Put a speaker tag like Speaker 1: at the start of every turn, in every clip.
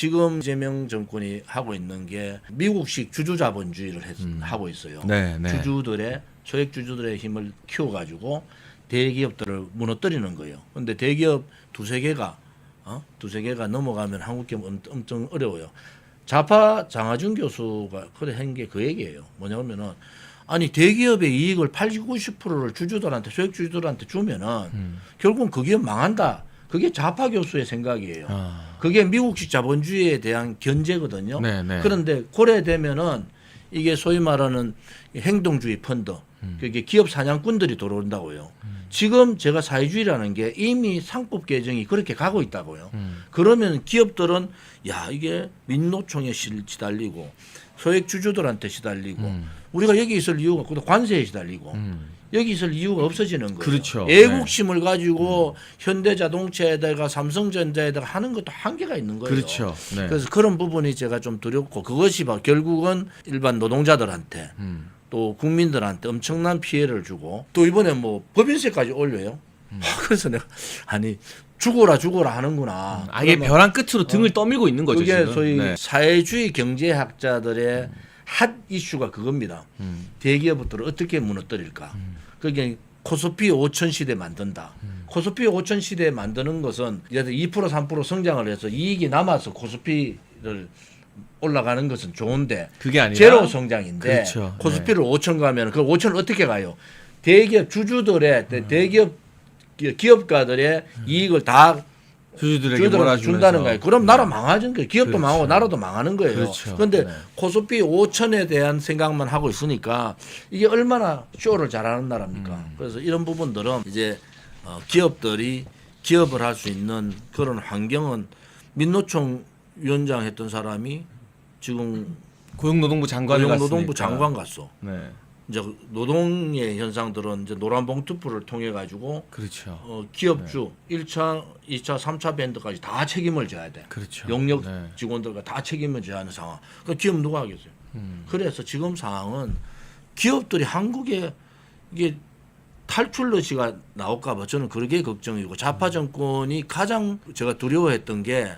Speaker 1: 지금 이재명 정권이 하고 있는 게 미국식 주주자본주의를 했- 하고 있어요.
Speaker 2: 네, 네.
Speaker 1: 주주들의 소액 주주들의 힘을 키워가지고 대기업들을 무너뜨리는 거예요. 근데 대기업 두세 개가 어? 두세 개가 넘어가면 한국 기업 엄- 엄청 어려워요. 좌파 장하준 교수가 그래 한 게 그 얘기예요. 뭐냐면은 아니 대기업의 이익을 80, 90%를 주주들한테 소액 주주들한테 주면은
Speaker 2: 음.
Speaker 1: 결국은 그 기업 망한다. 그게 좌파 교수의 생각이에요.
Speaker 2: 아.
Speaker 1: 그게 미국식 자본주의에 대한 견제거든요.
Speaker 2: 네, 네.
Speaker 1: 그런데 고려되면은 이게 소위 말하는 행동주의 펀드,
Speaker 2: 음.
Speaker 1: 그게 기업 사냥꾼들이 들어온다고요. 지금 제가 사회주의라는 게 이미 상법 개정이 그렇게 가고 있다고요.
Speaker 2: 음.
Speaker 1: 그러면 기업들은 야 이게 민노총에 실- 시달리고 소액 주주들한테 시달리고
Speaker 2: 음.
Speaker 1: 우리가 여기 있을 이유가 없고 관세에 시달리고
Speaker 2: 음.
Speaker 1: 여기 있을 이유가 없어지는 거예요.
Speaker 2: 그렇죠.
Speaker 1: 애국심을 가지고 현대자동차에다가 삼성전자에다가 하는 것도 한계가 있는 거예요.
Speaker 2: 그렇죠. 네.
Speaker 1: 그래서 그런 부분이 제가 좀 두렵고 그것이 막 결국은 일반 노동자들한테
Speaker 2: 음.
Speaker 1: 또 국민들한테 엄청난 피해를 주고 또 이번에 뭐 법인세까지 올려요.
Speaker 2: 음.
Speaker 1: 그래서 내가 아니 죽어라 죽어라 하는구나.
Speaker 2: 아예
Speaker 1: 그러면
Speaker 2: 벼랑 끝으로 등을 떠밀고 있는 거죠.
Speaker 1: 그게
Speaker 2: 지금.
Speaker 1: 소위
Speaker 2: 네.
Speaker 1: 사회주의 경제학자들의 핫 이슈가 그겁니다.
Speaker 2: 음.
Speaker 1: 대기업들을 어떻게 무너뜨릴까. 그게 코스피 5천 시대 만든다.
Speaker 2: 음.
Speaker 1: 코스피 5천 시대 만드는 것은 예를 들어 2% 3% 성장을 해서 이익이 남아서 코스피를 올라가는 것은 좋은데
Speaker 2: 그게 아니라
Speaker 1: 제로 성장인데
Speaker 2: 그렇죠.
Speaker 1: 코스피를 5천 가면 그 5천을 어떻게 가요? 대기업 주주들의
Speaker 2: 음.
Speaker 1: 대기업 기- 기업가들의 이익을 다
Speaker 2: 주주들에게 몰아주면서
Speaker 1: 준다는 거예요. 그럼 나라 망하는 거예요. 기업도
Speaker 2: 그렇죠.
Speaker 1: 망하고 나라도 망하는 거예요.
Speaker 2: 그렇죠.
Speaker 1: 그런데
Speaker 2: 네.
Speaker 1: 코스피 5천에 대한 생각만 하고 있으니까 이게 얼마나 쇼를 잘하는 나라입니까?
Speaker 2: 음.
Speaker 1: 그래서 이런 부분들은 이제 어, 기업들이 기업을 할 수 있는 그런 환경은 민노총 위원장 했던 사람이 지금
Speaker 2: 고용노동부 장관을
Speaker 1: 고용노동부
Speaker 2: 갔으니까.
Speaker 1: 장관 갔어.
Speaker 2: 네.
Speaker 1: 이제 노동의 현상들은 이제 노란 봉 투표를 통해 가지고
Speaker 2: 그렇죠.
Speaker 1: 어, 기업주 1차, 2차, 3차 밴드까지 다 책임을 져야 돼.
Speaker 2: 그렇죠.
Speaker 1: 용역
Speaker 2: 네.
Speaker 1: 직원들과 다 책임을 져야 하는 상황. 그 기업 누가 하겠어요?
Speaker 2: 음.
Speaker 1: 그래서 지금 상황은 기업들이 한국에 이게 탈출러시가 나올까봐 저는 그게 걱정이고 좌파 정권이 가장 제가 두려워했던 게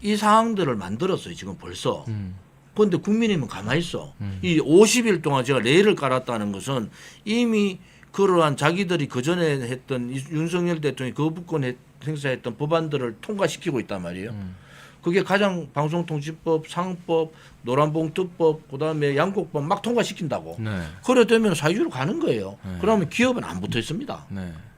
Speaker 1: 이 상황들을 만들었어요. 지금 벌써.
Speaker 2: 음.
Speaker 1: 그런데 국민이면 가만히 있어. 이 50일 동안 제가 레일을 깔았다는 것은 이미 그러한 자기들이 그 전에 했던 이 윤석열 대통령이 거부권 해- 행사했던 법안들을 통과시키고 있단 말이에요.
Speaker 2: 음.
Speaker 1: 그게 가장 방송통신법, 상법, 노란봉투법, 그다음에 양곡법 막 통과시킨다고.
Speaker 2: 네.
Speaker 1: 그래 되면 사유로 가는 거예요.
Speaker 2: 네.
Speaker 1: 그러면 기업은 안 붙어 있습니다.
Speaker 2: 네.